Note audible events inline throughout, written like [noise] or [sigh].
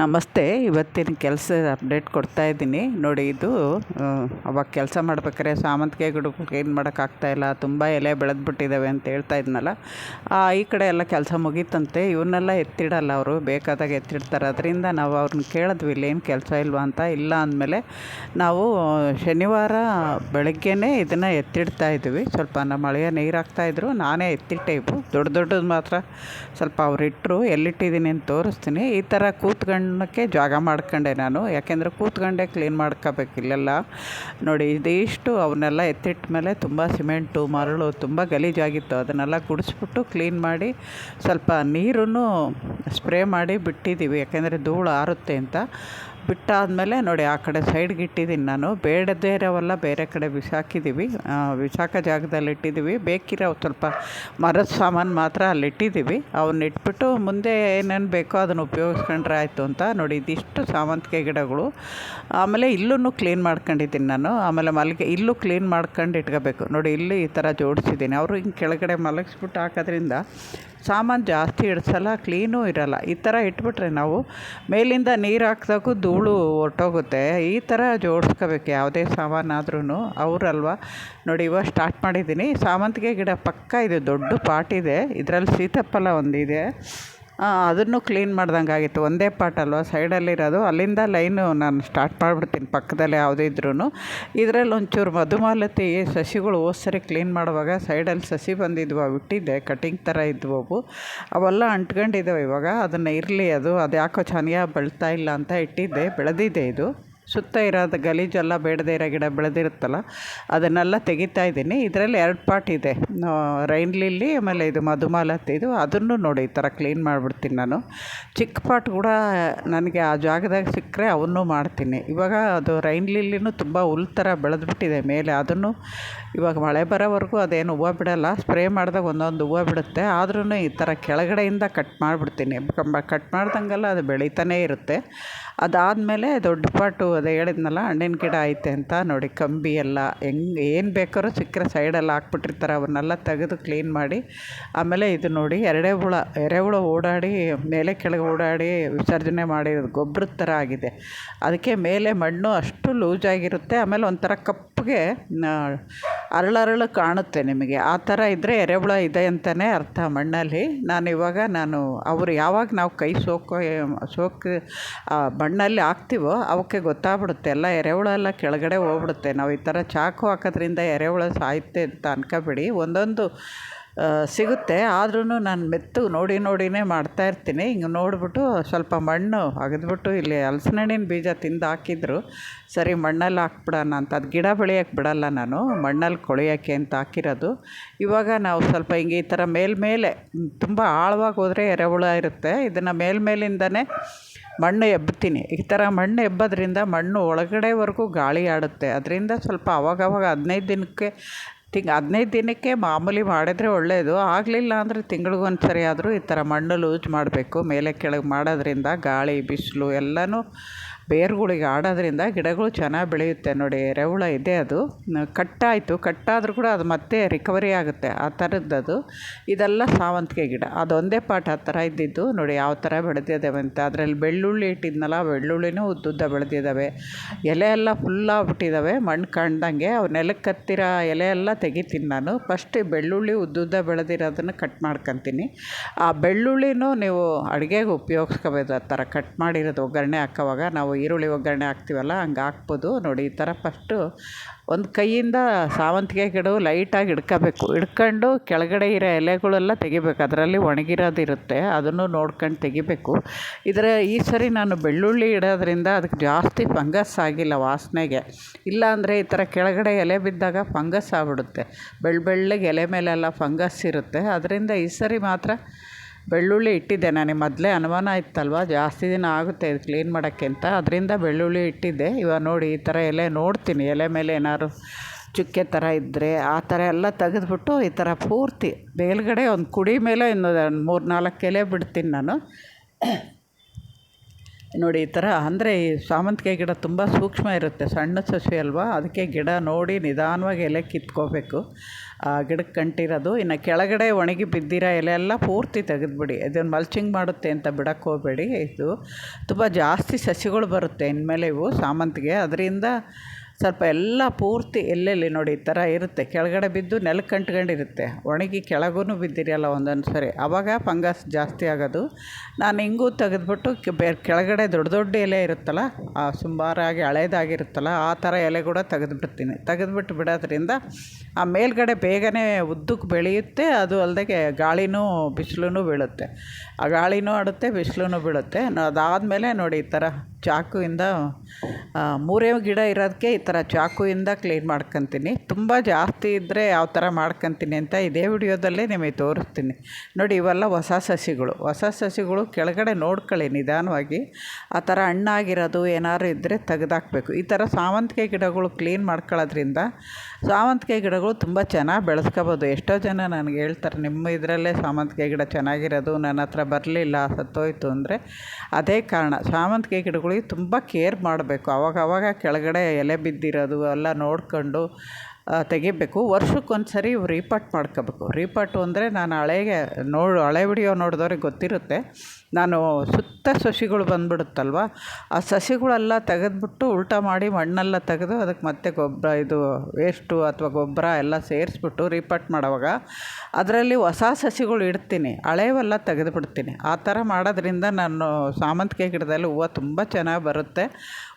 ನಮಸ್ತೆ, ಇವತ್ತಿನ ಕೆಲಸದ ಅಪ್ಡೇಟ್ ಕೊಡ್ತಾ ಇದ್ದೀನಿ. ನೋಡಿ, ಇದು ಅವಾಗ ಕೆಲಸ ಮಾಡ್ಬೇಕಾದ್ರೆ ಸಾಮಂತಿಗೆ ಗಿಡಕ್ಕೆ ಏನು ಮಾಡೋಕ್ಕಾಗ್ತಾಯಿಲ್ಲ ತುಂಬ ಎಲೆ ಬೆಳೆದ್ಬಿಟ್ಟಿದ್ದಾವೆ ಅಂತ ಹೇಳ್ತಾ ಇದ್ನಲ್ಲ. ಈ ಕಡೆ ಎಲ್ಲ ಕೆಲಸ ಮುಗೀತಂತೆ. ಇವನ್ನೆಲ್ಲ ಎತ್ತಿಡಲ್ಲ ಅವರು, ಬೇಕಾದಾಗ ಎತ್ತಿಡ್ತಾರೆ. ಅದರಿಂದ ನಾವು ಅವ್ರನ್ನ ಕೇಳಿದ್ವಿ ಏನು ಕೆಲಸ ಇಲ್ವಾ ಅಂತ. ಇಲ್ಲ ಅಂದಮೇಲೆ ನಾವು ಶನಿವಾರ ಬೆಳಗ್ಗೆನೇ ಇದನ್ನು ಎತ್ತಿಡ್ತಾ ಇದ್ವಿ. ಸ್ವಲ್ಪ ನಮ್ಮ ಮಳೆಯ ನೀರು ಹಾಕ್ತಾಯಿದ್ರು ನಾನೇ ಎತ್ತಿಟ್ಟೆ ಇವು. ದೊಡ್ಡ ದೊಡ್ಡದು ಮಾತ್ರ ಸ್ವಲ್ಪ ಅವ್ರು ಇಟ್ಟರು ಎಲ್ಲಿಟ್ಟಿದ್ದೀನಿ ಅಂತ ತೋರಿಸ್ತೀನಿ. ಈ ಥರ ಕೂತ್ಕೊಳ್ಳೋಕ್ಕೆ ಜಾಗ ಮಾಡ್ಕೊಂಡೆ ನಾನು. ಯಾಕೆಂದರೆ ಕೂತ್ಕೊಂಡೆ ಕ್ಲೀನ್ ಮಾಡ್ಕೋಬೇಕು ಇಲ್ಲೆಲ್ಲ. ನೋಡಿ, ಇದಿಷ್ಟು ಅವನ್ನೆಲ್ಲ ಎತ್ತಿಟ್ಟ ಮೇಲೆ ತುಂಬ ಸಿಮೆಂಟು, ಮರಳು ತುಂಬ ಗಲೀಜಾಗಿತ್ತು. ಅದನ್ನೆಲ್ಲ ಗುಡಿಸ್ಬಿಟ್ಟು ಕ್ಲೀನ್ ಮಾಡಿ ಸ್ವಲ್ಪ ನೀರನ್ನು ಸ್ಪ್ರೇ ಮಾಡಿ ಬಿಟ್ಟಿದ್ದೀವಿ. ಯಾಕೆಂದರೆ ಧೂಳು ಆರುತ್ತೆ ಅಂತ. ಬಿಟ್ಟಾದಮೇಲೆ ನೋಡಿ ಆ ಕಡೆ ಸೈಡ್ಗೆ ಇಟ್ಟಿದ್ದೀನಿ ನಾನು. ಬೇಡದೇ ಇರೋವೆಲ್ಲ ಬೇರೆ ಕಡೆ ಬಿಸಾಕಿದ್ದೀವಿ ಬಿಸಾಕೋ ಜಾಗದಲ್ಲಿ ಇಟ್ಟಿದ್ದೀವಿ. ಬೇಕಿರೋ ಸ್ವಲ್ಪ ಮರದ ಸಾಮಾನು ಮಾತ್ರ ಅಲ್ಲಿ ಇಟ್ಟಿದ್ದೀವಿ. ಅವನ್ನ ಇಟ್ಬಿಟ್ಟು ಮುಂದೆ ಏನೇನು ಬೇಕೋ ಅದನ್ನು ಉಪಯೋಗಿಸ್ಕೊಂಡ್ರೆ ಆಯಿತು ಅಂತ. ನೋಡಿ ಇದಿಷ್ಟು ಸಾಮಂತಿಗೆ ಗಿಡಗಳು. ಆಮೇಲೆ ಇಲ್ಲೂ ಕ್ಲೀನ್ ಮಾಡ್ಕೊಂಡಿದ್ದೀನಿ ನಾನು. ಆಮೇಲೆ ಮಲ್ಲಿಗೆ ಇಲ್ಲೂ ಕ್ಲೀನ್ ಮಾಡ್ಕೊಂಡು ಇಟ್ಕೋಬೇಕು. ನೋಡಿ ಇಲ್ಲಿ ಈ ಥರ ಜೋಡಿಸಿದ್ದೀನಿ. ಅವರು ಹಿಂಗೆ ಕೆಳಗಡೆ ಮಲಗಿಸ್ಬಿಟ್ಟು ಹಾಕೋದ್ರಿಂದ ಸಾಮಾನು ಜಾಸ್ತಿ ಇಡ್ಸಲ್ಲ ಕ್ಲೀನೂ ಇರಲ್ಲ. ಈ ಥರ ಇಟ್ಬಿಟ್ರೆ ನಾವು ಮೇಲಿಂದ ನೀರು ಹಾಕ್ದಾಗೂ ಧೂಳು ಹೊರ್ಟೋಗುತ್ತೆ ಈ ಥರ ಜೋಡಿಸ್ಕೋಬೇಕು, ಯಾವುದೇ ಸಾಮಾನಾದ್ರೂ ಅವರಲ್ವ? ನೋಡಿ, ಇವಾಗ ಸ್ಟಾರ್ಟ್ ಮಾಡಿದ್ದೀನಿ. ಸಾಮಂತಿಗೆ ಗಿಡ ಪಕ್ಕ ಇದು ದೊಡ್ಡ ಪಾಟ್ ಇದೆ. ಇದರಲ್ಲಿ ಸೀತಾಫಲ ಒಂದಿದೆ. ಅದನ್ನು ಕ್ಲೀನ್ ಮಾಡ್ದಂಗೆ ಆಗಿತ್ತು ಒಂದೇ ಪಾಟ್ ಅಲ್ವಾ? ಸೈಡಲ್ಲಿರೋದು ಅಲ್ಲಿಂದ ಲೈನು ನಾನು ಸ್ಟಾರ್ಟ್ ಮಾಡಿಬಿಡ್ತೀನಿ ಪಕ್ಕದಲ್ಲಿ ಯಾವುದೇ ಇದ್ರೂ ಇದರಲ್ಲಿ ಒಂಚೂರು ಮಧುಮಾಲತಿ ಸಸಿಗಳು ಹೋದ ಕ್ಲೀನ್ ಮಾಡುವಾಗ ಸೈಡಲ್ಲಿ ಸಸಿ ಬಂದಿದ್ವು ಬಿಟ್ಟಿದ್ದೆ ಕಟಿಂಗ್ ಥರ ಇದ್ವು ಅವು. ಅವೆಲ್ಲ ಅಂಟ್ಕೊಂಡಿದ್ದಾವೆ ಇವಾಗ. ಅದನ್ನು ಇರಲಿ ಅದು. ಅದು ಯಾಕೋ ಚೆನ್ನಾಗಿ ಬೆಳ್ತಾ ಇಲ್ಲ ಅಂತ ಇಟ್ಟಿದ್ದೆ. ಬೆಳೆದಿದೆ ಇದು. ಸುತ್ತ ಇರೋದು ಗಲೀಜೆಲ್ಲ ಬೇಡದೇ ಇರೋ ಗಿಡ ಬೆಳೆದಿರುತ್ತಲ್ಲ, ಅದನ್ನೆಲ್ಲ ತೆಗಿತಾ ಇದ್ದೀನಿ. ಇದರಲ್ಲಿ ಎರಡು ಪಾಟ್ ಇದೆ. ರೈನ್ ಲಿಲ್ಲಿ, ಆಮೇಲೆ ಇದು ಮಧುಮಾಲತಿ ಇದು. ಅದನ್ನು ನೋಡಿ ಈ ಥರ ಕ್ಲೀನ್ ಮಾಡಿಬಿಡ್ತೀನಿ ನಾನು. ಚಿಕ್ಕ ಪಾಟ್ ಕೂಡ ನನಗೆ ಆ ಜಾಗದಾಗ ಸಿಕ್ಕರೆ ಅವನ್ನು ಮಾಡ್ತೀನಿ. ಇವಾಗ ಅದು ರೈನ್ ಲಿಲ್ಲಿನೂ ತುಂಬ ಹುಲ್ ಥರ ಬೆಳೆದ್ಬಿಟ್ಟಿದೆ ಮೇಲೆ. ಅದನ್ನು ಇವಾಗ ಮಳೆ ಬರೋವರೆಗೂ ಅದೇನು ಹೂವು ಬಿಡೋಲ್ಲ. ಸ್ಪ್ರೇ ಮಾಡಿದಾಗ ಒಂದೊಂದು ಹೂವು ಬಿಡುತ್ತೆ. ಆದ್ರೂ ಈ ಥರ ಕೆಳಗಡೆಯಿಂದ ಕಟ್ ಮಾಡಿಬಿಡ್ತೀನಿ. ಕಟ್ ಮಾಡ್ದಂಗೆಲ್ಲ ಅದು ಬೆಳೀತಾನೇ ಇರುತ್ತೆ. ಅದಾದಮೇಲೆ ದೊಡ್ಡ ಪಾಟು ಅದು ಹೇಳಿದ್ನಲ್ಲ, ಹಣ್ಣಿನ ಗಿಡ ಐತೆ ಅಂತ ನೋಡಿ, ಕಂಬಿ ಎಲ್ಲ ಹೆಂಗೆ, ಏನು ಬೇಕಾದ್ರೂ ಸಿಕ್ಕರೆ ಸೈಡಲ್ಲಿ ಹಾಕ್ಬಿಟ್ಟಿರ್ತಾರೆ, ಅವನ್ನೆಲ್ಲ ತೆಗೆದು ಕ್ಲೀನ್ ಮಾಡಿ, ಆಮೇಲೆ ಇದು ನೋಡಿ ಎರೆಹುಳ ಎರೆಹುಳ ಓಡಾಡಿ, ಮೇಲೆ ಕೆಳಗೆ ಓಡಾಡಿ ವಿಸರ್ಜನೆ ಮಾಡಿರೋದು, ಗೊಬ್ಬರದ ಥರ ಆಗಿದೆ. ಅದಕ್ಕೆ ಮೇಲೆ ಮಣ್ಣು ಅಷ್ಟು ಲೂಸಾಗಿರುತ್ತೆ ಆಮೇಲೆ ಒಂಥರ ಕಪ್ಪಗೆ ಅರಳರಳು ಕಾಣುತ್ತೆ ನಿಮಗೆ. ಆ ಥರ ಇದ್ದರೆ ಎರೆಹುಳ ಇದೆ ಅಂತಲೇ ಅರ್ಥ ಮಣ್ಣಲ್ಲಿ. ನಾನು ಇವಾಗ ನಾನು, ಅವರು ಯಾವಾಗ ನಾವು ಕೈ ಸೋಕೋ, ಸೋಕು ಮಣ್ಣಲ್ಲಿ ಹಾಕ್ತೀವೋ ಅವಕ್ಕೆ ಗೊತ್ತಾಗ್ಬಿಡುತ್ತೆ. ಎಲ್ಲ ಎರೆಹುಳ ಎಲ್ಲ ಕೆಳಗಡೆ ಹೋಗ್ಬಿಡುತ್ತೆ. ನಾವು ಈ ಥರ ಚಾಕು ಹಾಕೋದ್ರಿಂದ ಎರೆಹುಳ ಸಾಯುತ್ತೆ ಅಂತ ಅನ್ಕೋಬೇಡಿ. ಒಂದೊಂದು ಸಿಗುತ್ತೆ. ಆದ್ರೂ ನಾನು ಮೆತ್ತು ನೋಡಿ ನೋಡಿನೇ ಮಾಡ್ತಾ ಇರ್ತೀನಿ. ಹಿಂಗೆ ನೋಡಿಬಿಟ್ಟು ಸ್ವಲ್ಪ ಮಣ್ಣು ಅಗದ್ಬಿಟ್ಟು ಇಲ್ಲಿ ಹಲ್ಸಿನಣ್ಣಿನ ಬೀಜ ತಿಂದು ಹಾಕಿದ್ರು. ಸರಿ, ಮಣ್ಣಲ್ಲಿ ಹಾಕ್ಬಿಡೋಣ ಅಂತ. ಅದು ಗಿಡ ಬೆಳೆಯೋಕ್ಕೆ ಬಿಡಲ್ಲ ನಾನು. ಮಣ್ಣಲ್ಲಿ ಕೊಳೆಯೋಕ್ಕೆ ಅಂತ ಹಾಕಿರೋದು. ಇವಾಗ ನಾವು ಸ್ವಲ್ಪ ಹಿಂಗೆ ಈ ಥರ ಮೇಲ್ಮೇಲೆ, ತುಂಬ ಆಳವಾಗಿ ಹೋದರೆ ಎರೆಹುಳ ಇರುತ್ತೆ. ಇದನ್ನು ಮೇಲ್ಮೇಲಿಂದನೇ ಮಣ್ಣು ಎಬ್ಬತ್ತೀನಿ. ಈ ಥರ ಮಣ್ಣು ಎಬ್ಬೋದ್ರಿಂದ ಮಣ್ಣು ಒಳಗಡೆವರೆಗೂ ಗಾಳಿ ಆಡುತ್ತೆ. ಅದರಿಂದ ಸ್ವಲ್ಪ ಅವಾಗವಾಗ ಹದಿನೈದು ದಿನಕ್ಕೆ, ತಿಂಗ್, ಹದಿನೈದು ದಿನಕ್ಕೆ ಮಾಮೂಲಿ ಮಾಡಿದರೆ ಒಳ್ಳೆಯದು ಆಗಲಿಲ್ಲ ಅಂದರೆ ತಿಂಗಳಿಗೊಂದು ಸರಿ ಆದರೂ ಈ ಥರ ಮಣ್ಣು ಲೂಸ್ ಮಾಡಬೇಕು. ಮೇಲೆ ಕೆಳಗೆ ಮಾಡೋದ್ರಿಂದ ಗಾಳಿ, ಬಿಸಿಲು ಎಲ್ಲನೂ ಬೇರುಗಳಿಗೆ ಆಡೋದ್ರಿಂದ ಗಿಡಗಳು ಚೆನ್ನಾಗಿ ಬೆಳೆಯುತ್ತೆ ನೋಡಿ. ಎರೆಹುಳ ಇದೆ ಅದು. ಕಟ್ಟಾಯಿತು. ಕಟ್ಟಾದರೂ ಕೂಡ ಅದು ಮತ್ತೆ ರಿಕವರಿ ಆಗುತ್ತೆ. ಆ ಥರದ್ದದು. ಇದೆಲ್ಲ ಸಾವಂತಿಗೆ ಗಿಡ. ಅದೊಂದೇ ಪಾಟ್ ಆ ಥರ ಇದ್ದಿದ್ದು. ನೋಡಿ ಯಾವ ಥರ ಬೆಳೆದಿದ್ದಾವೆ ಅಂತ. ಅದರಲ್ಲಿ ಬೆಳ್ಳುಳ್ಳಿ ಇಟ್ಟಿದ್ನಲ್ಲ, ಬೆಳ್ಳುಳ್ಳಿನೂ ಉದ್ದುದ್ದ ಬೆಳೆದಿದ್ದಾವೆ. ಎಲೆ ಎಲ್ಲ ಫುಲ್ ಆಗ್ಬಿಟ್ಟಿದ್ದಾವೆ ಮಣ್ಣು ಕಾಣ್ದಂಗೆ. ಅವು ನೆಲಕ್ಕೆ ಹತ್ತಿರ ಎಲೆ ಎಲ್ಲ ತೆಗಿತೀನಿ ನಾನು. ಫಸ್ಟ್ ಬೆಳ್ಳುಳ್ಳಿ ಉದ್ದುದ್ದ ಬೆಳೆದಿರೋದನ್ನು ಕಟ್ ಮಾಡ್ಕೊತೀನಿ. ಆ ಬೆಳ್ಳುಳ್ಳಿನೂ ನೀವು ಅಡುಗೆಗೆ ಉಪಯೋಗಿಸ್ಕೋಬೋದು ಆ ಥರ. ಕಟ್ ಮಾಡಿರೋದು ಒಗ್ಗರಣೆ ಹಾಕೋವಾಗ ನಾವು ಈರುಳ್ಳಿ ಒಗ್ಗರಣೆ ಹಾಕ್ತೀವಲ್ಲ, ಹಂಗೆ ಹಾಕ್ಬೋದು. ನೋಡಿ, ಈ ಥರ ಫಸ್ಟು ಒಂದು ಕೈಯಿಂದ ಸಾವಂತಿಗೆ ಗಿಡವು ಲೈಟಾಗಿ ಹಿಡ್ಕೋಬೇಕು. ಹಿಡ್ಕೊಂಡು ಕೆಳಗಡೆ ಇರೋ ಎಲೆಗಳೆಲ್ಲ ತೆಗಿಬೇಕು. ಅದರಲ್ಲಿ ಒಣಗಿರೋದಿರುತ್ತೆ ಅದನ್ನು ನೋಡ್ಕೊಂಡು ತೆಗಿಬೇಕು. ಇದರ ಈ ಸರಿ ನಾನು ಬೆಳ್ಳುಳ್ಳಿ ಇಡೋದ್ರಿಂದ ಅದಕ್ಕೆ ಜಾಸ್ತಿ ಫಂಗಸ್ ಆಗಿಲ್ಲ ವಾಸನೆಗೆ. ಇಲ್ಲಾಂದರೆ ಈ ಥರ ಕೆಳಗಡೆ ಎಲೆ ಬಿದ್ದಾಗ ಫಂಗಸ್ ಆಗ್ಬಿಡುತ್ತೆ. ಬೆಳ್ಳ ಬೆಳ್ಳಗೆ ಎಲೆ ಮೇಲೆಲ್ಲ ಫಂಗಸ್ ಇರುತ್ತೆ. ಅದರಿಂದ ಈ ಸರಿ ಮಾತ್ರ ಬೆಳ್ಳುಳ್ಳಿ ಇಟ್ಟಿದ್ದೆ ನನಗೆ ಮೊದಲೇ ಅನುಮಾನ ಇತ್ತಲ್ವ? ಜಾಸ್ತಿ ದಿನ ಆಗುತ್ತೆ ಇದು ಕ್ಲೀನ್ ಮಾಡೋಕ್ಕೆ ಅಂತ. ಅದರಿಂದ ಬೆಳ್ಳುಳ್ಳಿ ಇಟ್ಟಿದ್ದೆ. ಇವಾಗ ನೋಡಿ ಈ ಥರ ಎಲೆ ನೋಡ್ತೀನಿ. ಎಲೆ ಮೇಲೆ ಏನಾದ್ರು ಚುಕ್ಕೆ ಥರ ಇದ್ದರೆ ಆ ಥರ ಎಲ್ಲ ತೆಗೆದ್ಬಿಟ್ಟು ಈ ಥರ ಪೂರ್ತಿ ಮೇಲ್ಗಡೆ ಒಂದು ಕುಡಿ ಮೇಲೆ ಇನ್ನು ಮೂರು ನಾಲ್ಕು ಎಲೆ ಬಿಡ್ತೀನಿ ನಾನು. ನೋಡಿ ಈ ಥರ ಅಂದರೆ ಈ ಸಾಮಂತಿಗೆ ಗಿಡ ತುಂಬ ಸೂಕ್ಷ್ಮ ಇರುತ್ತೆ. ಸಣ್ಣ ಸಸಿ ಅಲ್ವಾ? ಅದಕ್ಕೆ ಗಿಡ ನೋಡಿ ನಿಧಾನವಾಗಿ ಎಲೆ ಕಿತ್ಕೋಬೇಕು. ಆ ಗಿಡಕ್ಕೆ ಕಂಟಿರೋದು. ಇನ್ನು ಕೆಳಗಡೆ ಒಣಗಿ ಬಿದ್ದಿರೋ ಎಲೆ ಎಲ್ಲ ಪೂರ್ತಿ ತೆಗೆದುಬಿಡಿ. ಇದನ್ನು ಮಲ್ಚಿಂಗ್ ಮಾಡುತ್ತೆ ಅಂತ ಬಿಡಕ್ಕೆ ಹೋಗಬೇಡಿ. ಇದು ತುಂಬ ಜಾಸ್ತಿ ಸಸಿಗಳು ಬರುತ್ತೆ ಇನ್ಮೇಲೆ ಇವು ಸಾಮಂತಿಗೆ. ಅದರಿಂದ ಸ್ವಲ್ಪ ಎಲ್ಲ ಪೂರ್ತಿ ಎಲ್ಲೆಲ್ಲಿ ನೋಡಿ ಈ ಥರ ಇರುತ್ತೆ. ಕೆಳಗಡೆ ಬಿದ್ದು ನೆಲಕ್ಕೆ ಅಂಟ್ಕೊಂಡಿರುತ್ತೆ ಒಣಗಿ ಕೆಳಗೂ ಬಿದ್ದಿರಲ್ಲ ಒಂದೊಂದು ಸರಿ. ಆವಾಗ ಫಂಗಸ್ ಜಾಸ್ತಿ ಆಗೋದು. ನಾನು ಹಿಂಗೂ ತೆಗೆದ್ಬಿಟ್ಟು ಕೆಳಗಡೆ ದೊಡ್ಡ ದೊಡ್ಡ ಎಲೆ ಇರುತ್ತಲ್ಲ, ಆ ಸುಮಾರಾಗಿ ಹಳೇದಾಗಿರುತ್ತಲ್ಲ, ಆ ಥರ ಎಲೆ ಕೂಡ ತೆಗೆದ್ಬಿಡ್ತೀನಿ. ತೆಗೆದ್ಬಿಟ್ಟು ಬಿಡೋದ್ರಿಂದ ಆ ಮೇಲ್ಗಡೆ ಬೇಗನೆ ಉದ್ದಕ್ಕೆ ಬೆಳೆಯುತ್ತೆ, ಅದು ಅಲ್ಲದೆ ಗಾಳಿನೂ ಬಿಸಿಲೂ ಬೀಳುತ್ತೆ. ಆ ಗಾಳಿನೂ ಆಡುತ್ತೆ ಬಿಸಿಲೂ ಬೀಳುತ್ತೆ. ಅದಾದಮೇಲೆ ನೋಡಿ ಈ ಥರ ಚಾಕುವಿಂದ ಮೂರೇ ಗಿಡ ಇರೋದಕ್ಕೆ ಈ ಥರ ಚಾಕುವಿಂದ ಕ್ಲೀನ್ ಮಾಡ್ಕೊತೀನಿ. ತುಂಬ ಜಾಸ್ತಿ ಇದ್ದರೆ ಯಾವ ಥರ ಮಾಡ್ಕೊತೀನಿ ಅಂತ ಇದೇ ವಿಡಿಯೋದಲ್ಲೇ ನಿಮಗೆ ತೋರಿಸ್ತೀನಿ. ನೋಡಿ, ಇವೆಲ್ಲ ಹೊಸ ಸಸಿಗಳು. ಹೊಸ ಸಸಿಗಳು ಕೆಳಗಡೆ ನೋಡ್ಕೊಳ್ಳಿ ನಿಧಾನವಾಗಿ. ಆ ಥರ ಹಣ್ಣಾಗಿರೋದು ಏನಾದ್ರು ಇದ್ದರೆ ತೆಗೆದಾಕ್ಬೇಕು. ಈ ಥರ ಸಾವಂತಿಗೆ ಗಿಡಗಳು ಕ್ಲೀನ್ ಮಾಡ್ಕೊಳ್ಳೋದ್ರಿಂದ ಸಾವಂತಿಗೆ ಗಿಡಗಳು ತುಂಬ ಚೆನ್ನಾಗಿ ಬೆಳೆಸ್ಕೋಬೋದು. ಎಷ್ಟೋ ಜನ ನನಗೆ ಹೇಳ್ತಾರೆ, ನಿಮ್ಮ ಇದರಲ್ಲೇ ಸಾವಂತಿಗೆ ಗಿಡ ಚೆನ್ನಾಗಿರೋದು, ನನ್ನ ಹತ್ರ ಬರಲಿಲ್ಲ, ಸತ್ತೋಯ್ತು ಅಂದರೆ ಅದೇ ಕಾರಣ. ಸಾವಂತಿಗೆ ಗಿಡಗಳಿಗೆ ತುಂಬ ಕೇರ್ ಮಾಡಬೇಕು. ಅವಾಗ ಅವಾಗ ಕೆಳಗಡೆ ಎಲೆ ಬಿದ್ದಿರೋದು ಎಲ್ಲ ನೋಡ್ಕೊಂಡು ತೆಗಿಬೇಕು. ವರ್ಷಕ್ಕೊಂದು ಸರಿ ರೀಪಾಟ್ ಮಾಡ್ಕೋಬೇಕು. ರೀಪಾಟು ಅಂದರೆ ನಾನು ಹಳೆಗೆ ನೋಡು, ಹಳೆ ವಿಡಿಯೋ ನೋಡಿದವ್ರಿಗೆ ಗೊತ್ತಿರುತ್ತೆ. ನಾನು ಸುತ್ತ ಸಸಿಗಳು ಬಂದ್ಬಿಡುತ್ತಲ್ವ, ಆ ಸಸಿಗಳೆಲ್ಲ ತೆಗೆದ್ಬಿಟ್ಟು ಉಲ್ಟಾ ಮಾಡಿ ಮಣ್ಣೆಲ್ಲ ತೆಗೆದು ಅದಕ್ಕೆ ಮತ್ತೆ ಗೊಬ್ಬರ, ಇದು ವೇಸ್ಟು ಅಥವಾ ಗೊಬ್ಬರ ಎಲ್ಲ ಸೇರಿಸ್ಬಿಟ್ಟು ರೀಪಾಟ್ ಮಾಡುವಾಗ ಅದರಲ್ಲಿ ಹೊಸ ಸಸಿಗಳು ಇಡ್ತೀನಿ ಹಳೆಯವೆಲ್ಲ ತೆಗೆದುಬಿಡ್ತೀನಿ. ಆ ಥರ ಮಾಡೋದ್ರಿಂದ ನಾನು ಸಾಮಂತಿಗೆ ಗಿಡದಲ್ಲಿ ಹೂವು ತುಂಬ ಚೆನ್ನಾಗಿ ಬರುತ್ತೆ.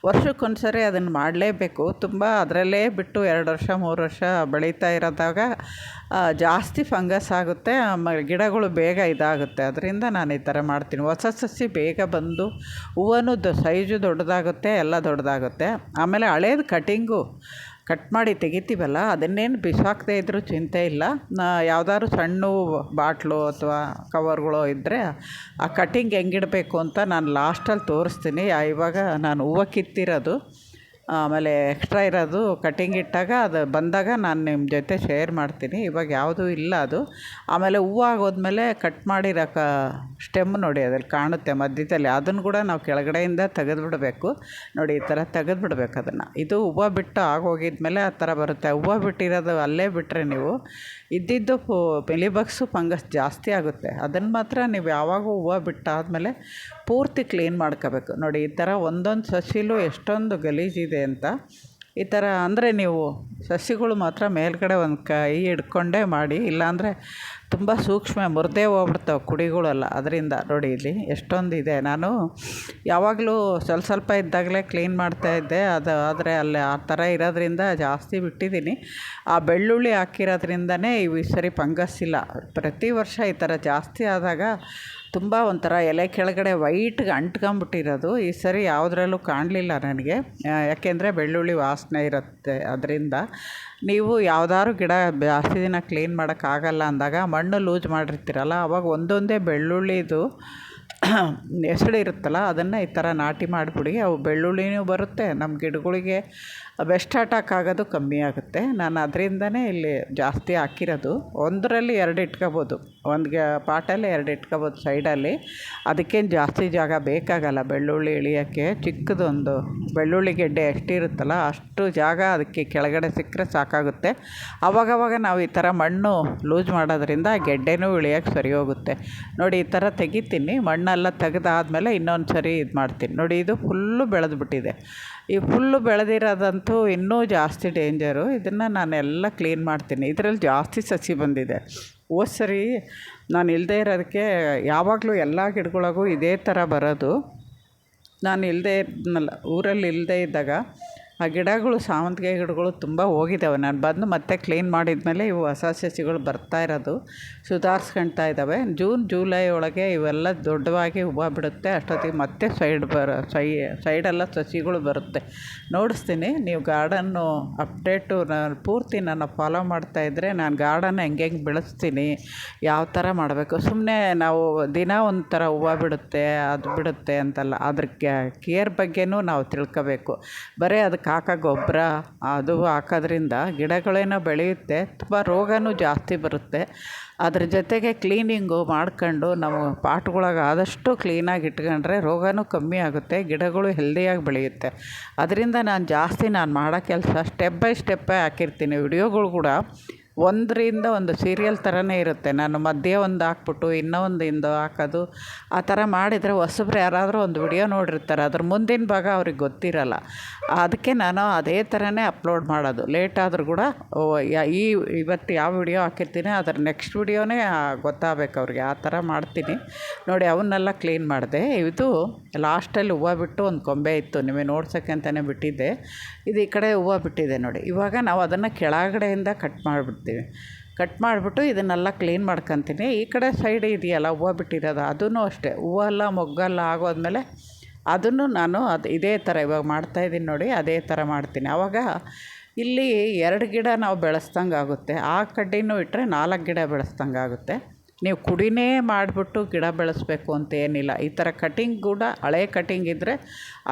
ವರ್ಷಕ್ಕೊಂದು ಸರಿ ಅದನ್ನು ಮಾಡಲೇಬೇಕು. ತುಂಬ ಅದರಲ್ಲೇ ಬಿಟ್ಟು ಎರಡು ವರ್ಷ, ಮೂರು ವರ್ಷ ಬೆಳೀತಾ ಇರೋದಾಗ ಜಾಸ್ತಿ ಫಂಗಸ್ ಆಗುತ್ತೆ ಗಿಡಗಳು ಬೇಗ ಇದಾಗುತ್ತೆ. ಅದರಿಂದ ನಾನು ಈ ಥರ ಮಾಡ್ತೀನಿ. ಹೊಸ ಸಸಿ ಬೇಗ ಬಂದು ಹೂವನ್ನು ದ ಸೈಜು ದೊಡ್ಡದಾಗುತ್ತೆ, ಎಲ್ಲ ದೊಡ್ಡದಾಗುತ್ತೆ. ಆಮೇಲೆ ಹಳೇದು ಕಟಿಂಗು ಕಟ್ ಮಾಡಿ ತೆಗಿತೀವಲ್ಲ, ಅದನ್ನೇನು ಬಿಸಾಕದೇ ಇದ್ದರೂ ಚಿಂತೆ ಇಲ್ಲ. ನಾ ಯಾವ್ದಾದ್ರು ಸಣ್ಣ ಬಾಟ್ಲು ಅಥವಾ ಕವರ್ಗಳು ಇದ್ದರೆ ಆ ಕಟಿಂಗ್ ಹೆಂಗಿಡಬೇಕು ಅಂತ ನಾನು ಲಾಸ್ಟಲ್ಲಿ ತೋರಿಸ್ತೀನಿ. ಇವಾಗ ನಾನು ಹೂವು ಕಿತ್ತಿರೋದು. ಆಮೇಲೆ ಎಕ್ಸ್ಟ್ರಾ ಇರೋದು ಕಟ್ಟಿಂಗ್ ಇಟ್ಟಾಗ ಅದು ಬಂದಾಗ ನಾನು ನಿಮ್ಮ ಜೊತೆ ಶೇರ್ ಮಾಡ್ತೀನಿ. ಇವಾಗ ಯಾವುದೂ ಇಲ್ಲ ಅದು. ಆಮೇಲೆ ಹೂವು ಆಗೋದ್ಮೇಲೆ ಕಟ್ ಮಾಡಿರೋ ಕ ಸ್ಟೆಮ್ ನೋಡಿ, ಅದ್ರಲ್ಲಿ ಕಾಣುತ್ತೆ ಮಧ್ಯದಲ್ಲಿ. ಅದನ್ನು ಕೂಡ ನಾವು ಕೆಳಗಡೆಯಿಂದ ತೆಗೆದುಬಿಡಬೇಕು. ನೋಡಿ, ಈ ಥರ ತೆಗೆದುಬಿಡ್ಬೇಕು ಅದನ್ನು. ಇದು ಹೂವು ಬಿಟ್ಟು ಆಗೋಗಿದ್ಮೇಲೆ ಆ ಥರ ಬರುತ್ತೆ. ಹೂವು ಬಿಟ್ಟಿರೋದು ಅಲ್ಲೇ ಬಿಟ್ಟರೆ ನೀವು ಇದ್ದಿದ್ದು ಪಿಲಿಬಕ್ಸು ಫಂಗಸ್ ಜಾಸ್ತಿ ಆಗುತ್ತೆ. ಅದನ್ನು ಮಾತ್ರ ನೀವು ಯಾವಾಗೂ ಹೂವು ಬಿಟ್ಟಾದಮೇಲೆ ಪೂರ್ತಿ ಕ್ಲೀನ್ ಮಾಡ್ಕೋಬೇಕು. ನೋಡಿ, ಈ ಥರ ಒಂದೊಂದು ಸಸಿಲೂ ಎಷ್ಟೊಂದು ಗಲೀಜಿದೆ ಅಂತ. ಈ ಥರ ಅಂದರೆ ನೀವು ಸಸಿಗಳು ಮಾತ್ರ ಮೇಲ್ಗಡೆ ಒಂದು ಕೈ ಹಿಡ್ಕೊಂಡೇ ಮಾಡಿ, ಇಲ್ಲಾಂದರೆ ತುಂಬ ಸೂಕ್ಷ್ಮ ಮುರಿದೇ ಹೋಗ್ಬಿಡ್ತಾವೆ ಕುಡಿಗಳೆಲ್ಲ. ಅದರಿಂದ ನೋಡಿ ಇಲ್ಲಿ ಎಷ್ಟೊಂದು ಇದೆ ನಾನು ಯಾವಾಗಲೂ ಸ್ವಲ್ಪ ಸ್ವಲ್ಪ ಇದ್ದಾಗಲೇ ಕ್ಲೀನ್ ಮಾಡ್ತಾ ಇದ್ದೆ. ಅದು ಆದರೆ ಅಲ್ಲಿ ಆ ಥರ ಇರೋದ್ರಿಂದ ಜಾಸ್ತಿ ಬಿಟ್ಟಿದ್ದೀನಿ. ಆ ಬೆಳ್ಳುಳ್ಳಿ ಹಾಕಿರೋದ್ರಿಂದನೇ ಇವು ಈ ಸರಿ ಫಂಗಸ್ ಇಲ್ಲ. ಪ್ರತಿ ವರ್ಷ ಈ ಥರ ಜಾಸ್ತಿ ಆದಾಗ ತುಂಬ ಒಂಥರ ಎಲೆ ಕೆಳಗಡೆ ವೈಟ್ಗೆ ಅಂಟ್ಕೊಂಬಿಟ್ಟಿರೋದು ಈ ಸರಿ ಯಾವುದ್ರಲ್ಲೂ ಕಾಣಲಿಲ್ಲ ನನಗೆ. ಯಾಕೆಂದರೆ ಬೆಳ್ಳುಳ್ಳಿ ವಾಸನೆ ಇರುತ್ತೆ ಅದರಿಂದ. ನೀವು ಯಾವ್ದಾದ್ರು ಗಿಡ ಜಾಸ್ತಿ ದಿನ ಕ್ಲೀನ್ ಮಾಡೋಕ್ಕಾಗಲ್ಲ ಅಂದಾಗ ಮಣ್ಣು ಲೂಸ್ ಮಾಡಿರ್ತೀರಲ್ಲ, ಅವಾಗ ಒಂದೊಂದೇ ಬೆಳ್ಳುಳ್ಳಿದು [coughs] ಹೆಸಳು ಇರುತ್ತಲ್ಲ, ಅದನ್ನು ಈ ಥರ ನಾಟಿ ಮಾಡಿಬಿಡಿ. ಅವು ಬೆಳ್ಳುಳ್ಳಿನೂ ಬರುತ್ತೆ ನಮ್ಮ ಗಿಡಗಳಿಗೆ ಬೆಸ್ಟ್ ಅಟ್ಯಾಕ್ ಆಗೋದು ಕಮ್ಮಿ ಆಗುತ್ತೆ. ನಾನು ಅದರಿಂದನೇ ಇಲ್ಲಿ ಜಾಸ್ತಿ ಹಾಕಿರೋದು. ಒಂದರಲ್ಲಿ ಎರಡು ಇಟ್ಕೋಬೋದು. ಒಂದು ಪಾಟಲ್ಲಿ ಎರಡು ಇಟ್ಕೋಬೋದು ಸೈಡಲ್ಲಿ. ಅದಕ್ಕೇನು ಜಾಸ್ತಿ ಜಾಗ ಬೇಕಾಗಲ್ಲ. ಬೆಳ್ಳುಳ್ಳಿ ಇಳಿಯೋಕ್ಕೆ ಚಿಕ್ಕದೊಂದು ಬೆಳ್ಳುಳ್ಳಿ ಗೆಡ್ಡೆ ಎಷ್ಟಿರುತ್ತಲ್ಲ ಅಷ್ಟು ಜಾಗ ಅದಕ್ಕೆ ಕೆಳಗಡೆ ಸಿಕ್ಕರೆ ಸಾಕಾಗುತ್ತೆ. ಆವಾಗವಾಗ ನಾವು ಈ ಥರ ಮಣ್ಣು ಲೂಸ್ ಮಾಡೋದ್ರಿಂದ ಗೆಡ್ಡೆನೂ ಇಳಿಯೋಕ್ಕೆ ಸರಿ ಹೋಗುತ್ತೆ. ನೋಡಿ, ಈ ಥರ ತೆಗಿತೀನಿ. ಮಣ್ಣೆಲ್ಲ ತೆಗೆದಾದ್ಮೇಲೆ ಇನ್ನೊಂದು ಸರಿ ಇದು ಮಾಡ್ತೀನಿ ನೋಡಿ, ಇದು ಫುಲ್ಲು ಬೆಳೆದ್ಬಿಟ್ಟಿದೆ. ಈ ಫುಲ್ಲು ಬೆಳೆದಿರೋದಂತೂ ಇನ್ನೂ ಜಾಸ್ತಿ ಡೇಂಜರು. ಇದನ್ನು ನಾನೆಲ್ಲ ಕ್ಲೀನ್ ಮಾಡ್ತೀನಿ. ಇದರಲ್ಲಿ ಜಾಸ್ತಿ ಸಸಿ ಬಂದಿದೆ. ಹೋದ ಸರಿ ನಾನು ಇಲ್ಲದೇ ಇರೋದಕ್ಕೆ ಯಾವಾಗಲೂ ಎಲ್ಲ ಗಿಡಗಳಿಗೂ ಇದೇ ಥರ ಬರೋದು. ನಾನು ಇಲ್ಲದೆ ಇದ್ನಲ್ಲ, ಊರಲ್ಲಿ ಇಲ್ಲದೇ ಇದ್ದಾಗ ಆ ಗಿಡಗಳು, ಸಾವಂತಿಗೆ ಗಿಡಗಳು ತುಂಬ ಹೋಗಿದ್ದಾವೆ ನಾನು ಬಂದು ಮತ್ತೆ ಕ್ಲೀನ್ ಮಾಡಿದ್ಮೇಲೆ ಇವು ಹೊಸ ಸಸಿಗಳು ಬರ್ತಾ ಇರೋದು ಸುಧಾರಿಸ್ಕೊಳ್ತಾ ಇದ್ದಾವೆ ಜೂನ್ ಜೂಲೈ ಒಳಗೆ ಇವೆಲ್ಲ ದೊಡ್ಡವಾಗಿ ಹೂವು ಬಿಡುತ್ತೆ. ಅಷ್ಟೊತ್ತಿಗೆ ಮತ್ತೆ ಸೈಡ್ ಬರ ಸೈ ಸೈಡೆಲ್ಲ ಸಸಿಗಳು ಬರುತ್ತೆ. ನೋಡಿಸ್ತೀನಿ. ನೀವು ಗಾರ್ಡನ್ನು ಅಪ್ಡೇಟು ನಾನು ಪೂರ್ತಿ ನನ್ನ ಫಾಲೋ ಮಾಡ್ತಾ ಇದ್ದರೆ ನಾನು ಗಾರ್ಡನ್ ಹೆಂಗೆ ಹೆಂಗೆ ಬೆಳೆಸ್ತೀನಿ, ಯಾವ ಥರ ಮಾಡಬೇಕು. ಸುಮ್ಮನೆ ನಾವು ದಿನ ಒಂಥರ ಥರ ಹೂವು ಬಿಡುತ್ತೆ, ಅದು ಬಿಡುತ್ತೆ ಅಂತಲ್ಲ. ಅದ್ರ ಕೇರ್ ಬಗ್ಗೆನೂ ನಾವು ತಿಳ್ಕೋಬೇಕು. ಬರೀ ಅದಕ್ಕೆ ಹಾಕೋ ಗೊಬ್ಬರ ಅದು ಹಾಕೋದ್ರಿಂದ ಗಿಡಗಳೇನೋ ಬೆಳೆಯುತ್ತೆ, ತುಂಬ ರೋಗವೂ ಜಾಸ್ತಿ ಬರುತ್ತೆ. ಅದ್ರ ಜೊತೆಗೆ ಕ್ಲೀನಿಂಗು ಮಾಡ್ಕೊಂಡು ನಾವು ಪಾಟ್ಗಳಾಗ ಆದಷ್ಟು ಕ್ಲೀನಾಗಿ ಇಟ್ಕೊಂಡ್ರೆ ರೋಗವೂ ಕಮ್ಮಿ ಆಗುತ್ತೆ, ಗಿಡಗಳು ಹೆಲ್ದಿಯಾಗಿ ಬೆಳೆಯುತ್ತೆ. ಅದರಿಂದ ನಾನು ಜಾಸ್ತಿ ನಾನು ಮಾಡೋ ಕೆಲಸ ಸ್ಟೆಪ್ ಬೈ ಸ್ಟೆಪ್ಪೇ ಹಾಕಿರ್ತೀನಿ. ವಿಡಿಯೋಗಳು ಕೂಡ ಒಂದರಿಂದ ಒಂದು ಸೀರಿಯಲ್ ಥರನೇ ಇರುತ್ತೆ. ನಾನು ಮಧ್ಯೆ ಒಂದು ಹಾಕ್ಬಿಟ್ಟು ಇನ್ನೂ ಒಂದು ಇಂದು ಹಾಕೋದು, ಆ ಥರ ಮಾಡಿದರೆ ಹೊಸಬ್ರು ಯಾರಾದರೂ ಒಂದು ವಿಡಿಯೋ ನೋಡಿರ್ತಾರೆ. ಅದ್ರ ಮುಂದಿನ ಭಾಗ ಅವ್ರಿಗೆ ಗೊತ್ತಿರಲ್ಲ. ಅದಕ್ಕೆ ನಾನು ಅದೇ ಥರನೇ ಅಪ್ಲೋಡ್ ಮಾಡೋದು. ಲೇಟ್ ಆದರೂ ಕೂಡ ಈ ಇವತ್ತು ಯಾವ ವಿಡಿಯೋ ಹಾಕಿರ್ತೀನಿ, ಅದರ ನೆಕ್ಸ್ಟ್ ವಿಡಿಯೋನೇ ಗೊತ್ತಾಗಬೇಕು ಅವ್ರಿಗೆ. ಆ ಥರ ಮಾಡ್ತೀನಿ. ನೋಡಿ, ಅವನ್ನೆಲ್ಲ ಕ್ಲೀನ್ ಮಾಡಿದೆ. ಇದು ಲಾಸ್ಟಲ್ಲಿ ಹೂವು ಬಿಟ್ಟು ಒಂದು ಕೊಂಬೆ ಇತ್ತು. ನಿಮಗೆ ನೋಡ್ಸೋಕ್ಕೆ ಅಂತಲೇ ಬಿಟ್ಟಿದ್ದೆ. ಇದು ಈ ಕಡೆ ಹೂವು ಬಿಟ್ಟಿದೆ ನೋಡಿ. ಇವಾಗ ನಾವು ಅದನ್ನು ಕೆಳಗಡೆಯಿಂದ ಕಟ್ ಮಾಡಿಬಿಡ್ತೀವಿ. ಕಟ್ ಮಾಡಿಬಿಟ್ಟು ಇದನ್ನೆಲ್ಲ ಕ್ಲೀನ್ ಮಾಡ್ಕೊತೀನಿ. ಈ ಕಡೆ ಸೈಡ್ ಇದೆಯಲ್ಲ, ಹೂವು ಬಿಟ್ಟಿರೋದು ಅದೂ ಅಷ್ಟೇ. ಹೂವೆಲ್ಲ, ಮೊಗ್ಗೆಲ್ಲ ಆಗೋದ್ಮೇಲೆ ಅದನ್ನು ನಾನು ಅದು ಇದೇ ಥರ ಇವಾಗ ಮಾಡ್ತಾಯಿದ್ದೀನಿ ನೋಡಿ, ಅದೇ ಥರ ಮಾಡ್ತೀನಿ. ಆವಾಗ ಇಲ್ಲಿ ಎರಡು ಗಿಡ ನಾವು ಬೆಳೆಸ್ದಂಗೆ ಆಗುತ್ತೆ ಆ ಕಡ್ಡಿನೂ ಇಟ್ಟರೆ ನಾಲ್ಕು ಗಿಡ ಬೆಳೆಸ್ದಂಗೆ ಆಗುತ್ತೆ ನೀವು ಕುಡಿನೇ ಮಾಡಿಬಿಟ್ಟು ಗಿಡ ಬೆಳೆಸಬೇಕು ಅಂತ ಏನಿಲ್ಲ. ಈ ಥರ ಕಟಿಂಗ್ ಕೂಡ ಹಳೆ ಕಟಿಂಗ್ ಇದ್ದರೆ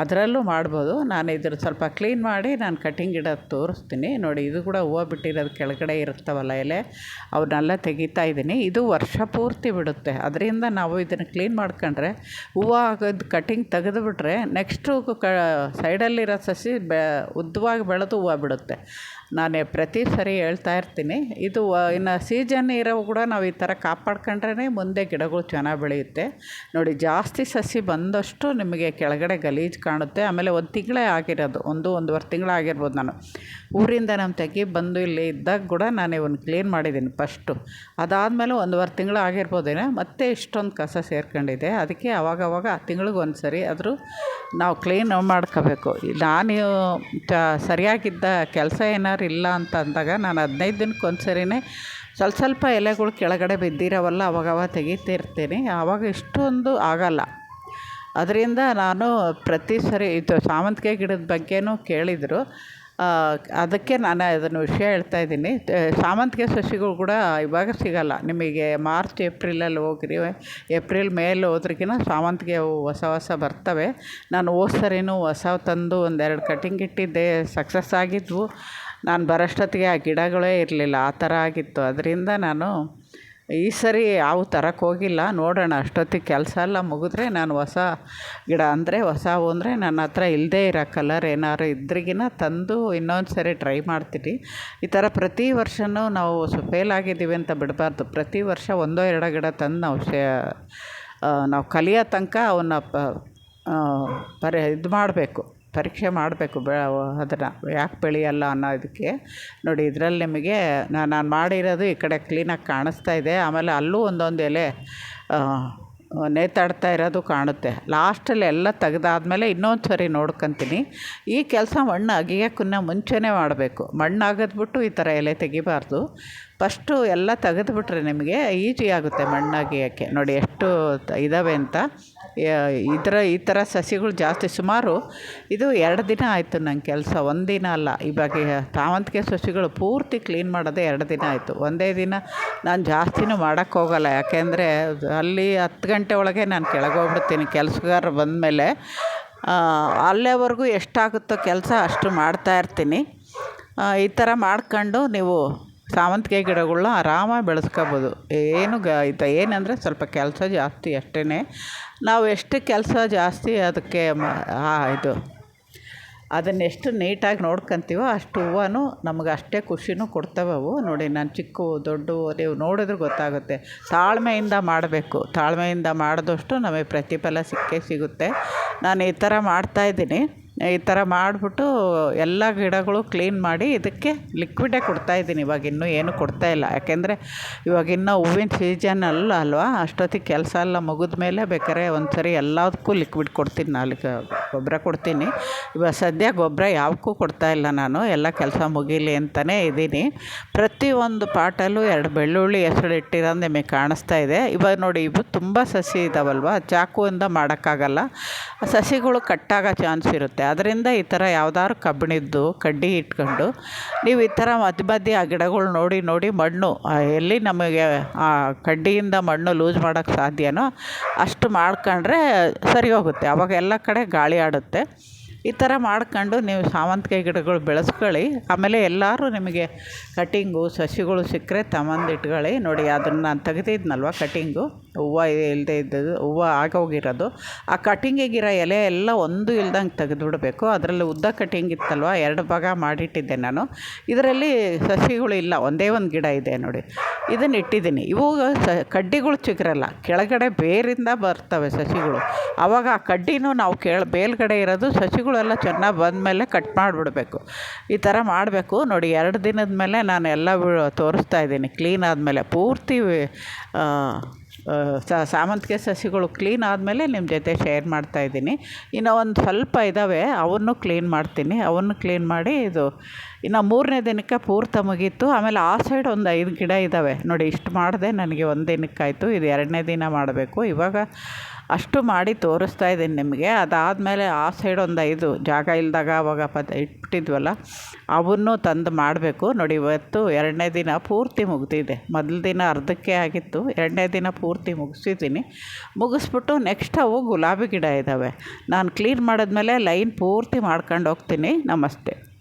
ಅದರಲ್ಲೂ ಮಾಡ್ಬೋದು. ನಾನು ಇದ್ರ ಸ್ವಲ್ಪ ಕ್ಲೀನ್ ಮಾಡಿ ನಾನು ಕಟಿಂಗ್ ಗಿಡ ತೋರಿಸ್ತೀನಿ. ನೋಡಿ, ಇದು ಕೂಡ ಹೂವು ಬಿಟ್ಟಿರೋದು ಕೆಳಗಡೆ ಇರುತ್ತವಲ್ಲ ಎಲೆ ಅವನ್ನೆಲ್ಲ ತೆಗಿತಾ ಇದ್ದೀನಿ. ಇದು ವರ್ಷ ಪೂರ್ತಿ ಬಿಡುತ್ತೆ. ಅದರಿಂದ ನಾವು ಇದನ್ನು ಕ್ಲೀನ್ ಮಾಡ್ಕೊಂಡ್ರೆ ಹೂವು ಆಗೋದು ಕಟಿಂಗ್ ತೆಗೆದುಬಿಟ್ರೆ ನೆಕ್ಸ್ಟು ಕ ಸೈಡಲ್ಲಿರೋ ಸಸಿ ಬೆ, ಉದ್ದವಾಗಿ ಬೆಳೆದು ಹೂವು ಬಿಡುತ್ತೆ. ನಾನು ಪ್ರತಿ ಸರಿ ಹೇಳ್ತಾ ಇರ್ತೀನಿ. ಇದು ಇನ್ನು ಸೀಸನ್ ಇರೋ ಕೂಡ ನಾವು ಈ ಥರ ಕಾಪಾಡ್ಕೊಂಡ್ರೇ ಮುಂದೆ ಗಿಡಗಳು ಚೆನ್ನಾಗಿ ಬೆಳೆಯುತ್ತೆ. ನೋಡಿ, ಜಾಸ್ತಿ ಸಸಿ ಬಂದಷ್ಟು ನಿಮಗೆ ಕೆಳಗಡೆ ಗಲೀಜು ಕಾಣುತ್ತೆ. ಆಮೇಲೆ ಒಂದು ತಿಂಗಳೇ ಆಗಿರೋದು. ಒಂದು, ಒಂದೂವರೆ ತಿಂಗಳು ಆಗಿರ್ಬೋದು ನಾನು. ಊರಿಂದ ನಮ್ಮ ತೆಗಿ ಬಂದು ಇಲ್ಲಿ ಇದ್ದಾಗ ಕೂಡ ನಾನು ಇವನ್ನ ಕ್ಲೀನ್ ಮಾಡಿದ್ದೀನಿ ಫಸ್ಟು ಅದಾದಮೇಲೆ ಒಂದುವರೆ ತಿಂಗಳು ಆಗಿರ್ಬೋದೇನೋ ಮತ್ತೆ ಇಷ್ಟೊಂದು ಕಸ ಸೇರ್ಕೊಂಡಿದೆ ಅದಕ್ಕೆ ಅವಾಗವಾಗ ತಿಂಗಳಿಗೆ ಒಂದು ಸರಿ ಆದರೂ ನಾವು ಕ್ಲೀನ್ ಮಾಡ್ಕೋಬೇಕು. ನಾನು ಸರಿಯಾಗಿದ್ದ ಕೆಲಸ ಏನಾದ್ರು ಇಲ್ಲ ಅಂತ ಅಂದಾಗ ನಾನು ಹದಿನೈದು ದಿನಕ್ಕೆ ಒಂದು ಸರಿನೇ ಸ್ವಲ್ಪ ಸ್ವಲ್ಪ ಎಲೆಗಳು ಕೆಳಗಡೆ ಬಿದ್ದಿರೋವಲ್ಲ ಅವಾಗವಾಗ ತೆಗಿತಿರ್ತೀನಿ. ಆವಾಗ ಇಷ್ಟೊಂದು ಆಗಲ್ಲ. ಅದರಿಂದ ನಾನು ಪ್ರತಿ ಸರಿ ಇದು ಸಾವಂತಿಗೆ ಗಿಡದ ಬಗ್ಗೆನೂ ಕೇಳಿದರು. ಆ, ಅದಕ್ಕೆ ನಾನು ಅದನ್ನು ವಿಷಯ ಹೇಳ್ತಾ ಇದ್ದೀನಿ. ಸಾಮಂತಿಗೆ ಸಸಿಗಳು ಕೂಡ ಇವಾಗ ಸಿಗಲ್ಲ. ನಿಮಗೆ ಮಾರ್ಚ್, ಏಪ್ರಿಲಲ್ಲಿ ಹೋಗ್ರಿ, ಏಪ್ರಿಲ್ ಮೇಲೆ ಹೋದ್ರಿಗಿನ ಸಾಮಂತಿಗೆ ಹೊಸ ಹೊಸ ಬರ್ತವೆ. ನಾನು ಹೋದ ಸರಿನೂ ಹೊಸ ತಂದು ಒಂದೆರಡು ಕಟಿಂಗ್ ಇಟ್ಟಿದ್ದೆ ಸಕ್ಸಸ್ ಆಗಿದ್ವು. ನಾನು ಬರೋಷ್ಟೊತ್ತಿಗೆ ಆ ಗಿಡಗಳೇ ಇರಲಿಲ್ಲ. ಆ ಥರ ಆಗಿತ್ತು. ಅದರಿಂದ ನಾನು ಈ ಸರಿ ಯಾವ ತರಕ್ಕೆ ಹೋಗಿಲ್ಲ, ನೋಡೋಣ. ಅಷ್ಟೊತ್ತಿಗೆ ಕೆಲಸ ಎಲ್ಲ ಮುಗಿದ್ರೆ ನಾನು ಹೊಸ ಗಿಡ ಅಂದರೆ, ಹೊಸ ಹೂ ಅಂದರೆ ನನ್ನ ಹತ್ರ ಇಲ್ಲದೇ ಇರೋ ಕಲರ್ ಏನಾದ್ರು ಇದ್ರಿಗಿನ ತಂದು ಇನ್ನೊಂದು ಸರಿ ಟ್ರೈ ಮಾಡ್ತೀನಿ. ಈ ಥರ ಪ್ರತಿ ವರ್ಷವೂ ನಾವು ಫೇಲ್ ಆಗಿದ್ದೀವಿ ಅಂತ ಬಿಡಬಾರ್ದು. ಪ್ರತಿ ವರ್ಷ ಒಂದೋ ಎರಡೋ ಗಿಡ ತಂದು ನಾವು ಶೇ ನಾವು ಕಲಿಯೋ ತನಕ ಅವನ್ನ ಪ ಪರಿ, ಇದು ಮಾಡಬೇಕು. ಪರೀಕ್ಷೆ ಮಾಡಬೇಕು ಬೆ ಅದನ್ನು. ಯಾಕೆ ಬೆಳೆಯಲ್ಲ ಅನ್ನೋದಕ್ಕೆ ನೋಡಿ, ಇದರಲ್ಲಿ ನಿಮಗೆ ನಾನು ಮಾಡಿರೋದು ಈ ಕಡೆ ಕ್ಲೀನಾಗಿ ಕಾಣಿಸ್ತಾ ಇದೆ. ಆಮೇಲೆ ಅಲ್ಲೂ ಒಂದೊಂದು ಎಲೆ ನೇತಾಡ್ತಾ ಇರೋದು ಕಾಣುತ್ತೆ. ಲಾಸ್ಟಲ್ಲಿ ಎಲ್ಲ ತೆಗ್ದಾದ್ಮೇಲೆ ಇನ್ನೊಂದು ಸರಿ ನೋಡ್ಕೊತೀನಿ. ಈ ಕೆಲಸ ಮಣ್ಣು ಅಗಿಯೋಕ್ಕಿನ್ನ ಮುಂಚೆನೇ ಮಾಡಬೇಕು. ಮಣ್ಣು ಅಗದ್ಬಿಟ್ಟು ಈ ಥರ ಎಲೆ ತೆಗಿಬಾರ್ದು. ಫಸ್ಟು ಎಲ್ಲ ತೆಗೆದುಬಿಟ್ರೆ ನಿಮಗೆ ಈಜಿ ಆಗುತ್ತೆ ಮಣ್ಣು ಅಗಿಯೋಕ್ಕೆ ನೋಡಿ ಎಷ್ಟು ಇದ್ದಾವೆ ಅಂತ. ಈ ಥರ ಈ ಥರ ಸಸಿಗಳು ಜಾಸ್ತಿ ಸುಮಾರು ಇದು ಎರಡು ದಿನ ಆಯಿತು ನಂಗೆ ಕೆಲಸ. ಒಂದಿನ ಅಲ್ಲ ಇವಾಗ ಸಾವಂತಿಗೆ ಸಸಿಗಳು ಪೂರ್ತಿ ಕ್ಲೀನ್ ಮಾಡೋದೇ ಎರಡು ದಿನ ಆಯಿತು. ಒಂದೇ ದಿನ ನಾನು ಜಾಸ್ತಿನೂ ಮಾಡೋಕ್ಕೋಗಲ್ಲ ಯಾಕೆಂದರೆ ಅಲ್ಲಿ ಹತ್ತು ಗಂಟೆ ಒಳಗೆ ನಾನು ಕೆಳಗೆ ಹೋಗ್ಬಿಡ್ತೀನಿ ಕೆಲಸಗಾರರು ಬಂದಮೇಲೆ ಅಲ್ಲೇವರೆಗೂ ಎಷ್ಟಾಗುತ್ತೋ ಕೆಲಸ ಅಷ್ಟು ಮಾಡ್ತಾ ಇರ್ತೀನಿ. ಈ ಥರ ಮಾಡ್ಕೊಂಡು ನೀವು ಸಾವಂತಿಗೆ ಗಿಡಗಳನ್ನ ಆರಾಮಾಗಿ ಬೆಳೆಸ್ಕೋಬೋದು. ಏನು ಗ ಇದು ಏನಂದರೆ ಸ್ವಲ್ಪ ಕೆಲಸ ಜಾಸ್ತಿ ಅಷ್ಟೇ ನಾವು ಎಷ್ಟು ಕೆಲಸ ಜಾಸ್ತಿ ಅದಕ್ಕೆ ಮ ಇದು ಅದನ್ನು ಎಷ್ಟು ನೀಟಾಗಿ ನೋಡ್ಕೊಂತೀವೋ ಅಷ್ಟು ಹೂವು ನಮ್ಗೆ ಅಷ್ಟೇ ಖುಷಿನೂ ಕೊಡ್ತವೆ ಅವು. ನೋಡಿ, ನಾನು ಚಿಕ್ಕ, ದೊಡ್ಡ ನೀವು ನೋಡಿದ್ರೆ ಗೊತ್ತಾಗುತ್ತೆ. ತಾಳ್ಮೆಯಿಂದ ಮಾಡಬೇಕು. ತಾಳ್ಮೆಯಿಂದ ಮಾಡಿದಷ್ಟು ನಮಗೆ ಪ್ರತಿಫಲ ಸಿಕ್ಕೇ ಸಿಗುತ್ತೆ. ನಾನು ಈ ಥರ ಮಾಡ್ತಾಯಿದ್ದೀನಿ ಈ ಥರ ಮಾಡಿಬಿಟ್ಟು ಎಲ್ಲ ಗಿಡಗಳು ಕ್ಲೀನ್ ಮಾಡಿ ಇದಕ್ಕೆ ಲಿಕ್ವಿಡೇ ಕೊಡ್ತಾಯಿದ್ದೀನಿ ಇವಾಗ ಇನ್ನೂ ಏನು ಕೊಡ್ತಾಯಿಲ್ಲ ಯಾಕೆಂದರೆ ಇವಾಗ ಇನ್ನೂ ಹೂವಿನ ಸೀಜನ್ ಅಲ್ಲ ಅಲ್ವಾ? ಅಷ್ಟೊತ್ತಿಗೆ ಕೆಲಸ ಎಲ್ಲ ಮುಗಿದ ಮೇಲೆ ಬೇಕಾದ್ರೆ ಒಂದು ಸರಿ ಎಲ್ಲದಕ್ಕೂ ಲಿಕ್ವಿಡ್ ಕೊಡ್ತೀನಿ. ನಾಲ್ಕು ಗೊಬ್ಬರ ಕೊಡ್ತೀನಿ. ಇವಾಗ ಸದ್ಯ ಗೊಬ್ಬರ ಯಾವಕ್ಕೂ ಕೊಡ್ತಾಯಿಲ್ಲ ನಾನು. ಎಲ್ಲ ಕೆಲಸ ಮುಗೀಲಿ ಅಂತಲೇ ಇದ್ದೀನಿ. ಪ್ರತಿಯೊಂದು ಪಾಟಲ್ಲೂ ಎರಡು ಬೆಳ್ಳುಳ್ಳಿ ಹೆಸರು ಇಟ್ಟಿರೋದು ನಿಮಗೆ ಕಾಣಿಸ್ತಾ ಇದೆ. ಇವಾಗ ನೋಡಿ, ಇವು ತುಂಬ ಸಸಿ ಇದ್ದಾವಲ್ವ ಚಾಕುವಿಂದ ಮಾಡೋಕ್ಕಾಗಲ್ಲ. ಸಸಿಗಳು ಕಟ್ಟಾಗೋ ಚಾನ್ಸ್ ಇರುತ್ತೆ. ಅದರಿಂದ ಈ ಥರ ಯಾವ್ದಾದ್ರು ಕಬ್ಬಿಣದ್ದು, ಕಡ್ಡಿ ಇಟ್ಕೊಂಡು ನೀವು ಈ ಥರ ಮಧ್ಯ ಮಧ್ಯೆ ಆ ಗಿಡಗಳು ನೋಡಿ ನೋಡಿ ಮಣ್ಣು ಎಲ್ಲಿ ನಮಗೆ ಆ ಕಡ್ಡಿಯಿಂದ ಮಣ್ಣು ಲೂಸ್ ಮಾಡೋಕ್ಕೆ ಸಾಧ್ಯನೋ ಅಷ್ಟು ಮಾಡ್ಕೊಂಡ್ರೆ ಸರಿ ಹೋಗುತ್ತೆ. ಅವಾಗ ಎಲ್ಲ ಕಡೆ ಗಾಳಿ ಆಡುತ್ತೆ. ಈ ಥರ ಮಾಡ್ಕೊಂಡು ನೀವು ಸಾವಂತಿಗೆ ಗಿಡಗಳು ಬೆಳೆಸ್ಕೊಳ್ಳಿ. ಆಮೇಲೆ ಎಲ್ಲರೂ ನಿಮಗೆ ಕಟಿಂಗು, ಸಸಿಗಳು ಸಿಕ್ಕರೆ ತಗೊಂಡು ಇಟ್ಕೊಳ್ಳಿ ನೋಡಿ ಅದನ್ನು ನಾನು ತೆಗೆದಿದ್ನಲ್ವ ಕಟಿಂಗು? ಹೂವು ಇಲ್ಲದೆ ಇದ್ದದ್ದು ಹೂವು ಆಗೋಗಿರೋದು ಆ ಕಟಿಂಗಿಗಿರೋ ಎಲೆ ಎಲ್ಲ ಒಂದು ಇಲ್ದಂಗೆ ತೆಗೆದುಬಿಡಬೇಕು. ಅದರಲ್ಲಿ ಉದ್ದ ಕಟಿಂಗ್ ಇತ್ತಲ್ವ, ಎರಡು ಭಾಗ ಮಾಡಿಟ್ಟಿದ್ದೆ ನಾನು. ಇದರಲ್ಲಿ ಸಸಿಗಳು ಇಲ್ಲ, ಒಂದೇ ಒಂದು ಗಿಡ ಇದೆ ನೋಡಿ. ಇದನ್ನು ಇಟ್ಟಿದ್ದೀನಿ. ಇವು ಸ, ಕಡ್ಡಿಗಳು ಚಿಗುರಲ್ಲ, ಕೆಳಗಡೆ ಬೇರಿಂದ ಬರ್ತವೆ ಸಸಿಗಳು. ಆವಾಗ ಆ ಕಡ್ಡಿನೂ ನಾವು ಕೇಳ ಬೇಲ್ಗಡೆ ಇರೋದು ಸಸಿಗಳೆಲ್ಲ ಚೆನ್ನಾಗಿ ಬಂದಮೇಲೆ ಕಟ್ ಮಾಡಿಬಿಡಬೇಕು. ಈ ಥರ ಮಾಡಬೇಕು. ನೋಡಿ, ಎರಡು ದಿನದ ಮೇಲೆ ನಾನು ಎಲ್ಲ ತೋರಿಸ್ತಾ ಇದ್ದೀನಿ. ಕ್ಲೀನ್ ಆದಮೇಲೆ, ಪೂರ್ತಿ ಸೇವಂತಿಗೆ ಸಸಿಗಳು ಕ್ಲೀನ್ ಆದಮೇಲೆ ನಿಮ್ಮ ಜೊತೆ ಶೇರ್ ಮಾಡ್ತಾಯಿದ್ದೀನಿ ಇನ್ನು ಒಂದು ಸ್ವಲ್ಪ ಇದ್ದಾವೆ ಅವನ್ನು ಕ್ಲೀನ್ ಮಾಡ್ತೀನಿ. ಅವನ್ನು ಕ್ಲೀನ್ ಮಾಡಿ ಇದು, ಇನ್ನು ಮೂರನೇ ದಿನಕ್ಕೆ ಪೂರ್ತಿ ಮುಗೀತು. ಆಮೇಲೆ ಆ ಸೈಡ್ ಒಂದು ಐದು ಗಿಡ ಇದ್ದಾವೆ ನೋಡಿ ಇಷ್ಟು ಮಾಡಿದೆ, ನನಗೆ ಒಂದು ದಿನಕ್ಕಾಯಿತು. ಇದು ಎರಡನೇ ದಿನ ಮಾಡಬೇಕು. ಇವಾಗ ಅಷ್ಟು ಮಾಡಿ ತೋರಿಸ್ತಾ ಇದ್ದೀನಿ ನಿಮಗೆ. ಅದಾದಮೇಲೆ ಆ ಸೈಡ್ ಒಂದು ಐದು ಜಾಗ ಇಲ್ಲದಾಗ ಅವಾಗ ಪದ ಇಟ್ಬಿಟ್ಟಿದ್ವಲ್ಲ ಅವನ್ನು ತಂದು ಮಾಡಬೇಕು. ನೋಡಿ, ಇವತ್ತು ಎರಡನೇ ದಿನ ಪೂರ್ತಿ ಮುಗಿದಿದೆ. ಮೊದಲ ದಿನ ಅರ್ಧಕ್ಕೆ ಆಗಿತ್ತು, ಎರಡನೇ ದಿನ ಪೂರ್ತಿ ಮುಗಿಸಿದ್ದೀನಿ. ಮುಗಿಸ್ಬಿಟ್ಟು ನೆಕ್ಸ್ಟ್ ಅವು ಗುಲಾಬಿ ಗಿಡ ಇದ್ದಾವೆ ನಾನು ಕ್ಲೀನ್ ಮಾಡಿದ್ಮೇಲೆ ಲೈನ್ ಪೂರ್ತಿ ಮಾಡ್ಕೊಂಡು ಹೋಗ್ತೀನಿ. ನಮಸ್ತೆ.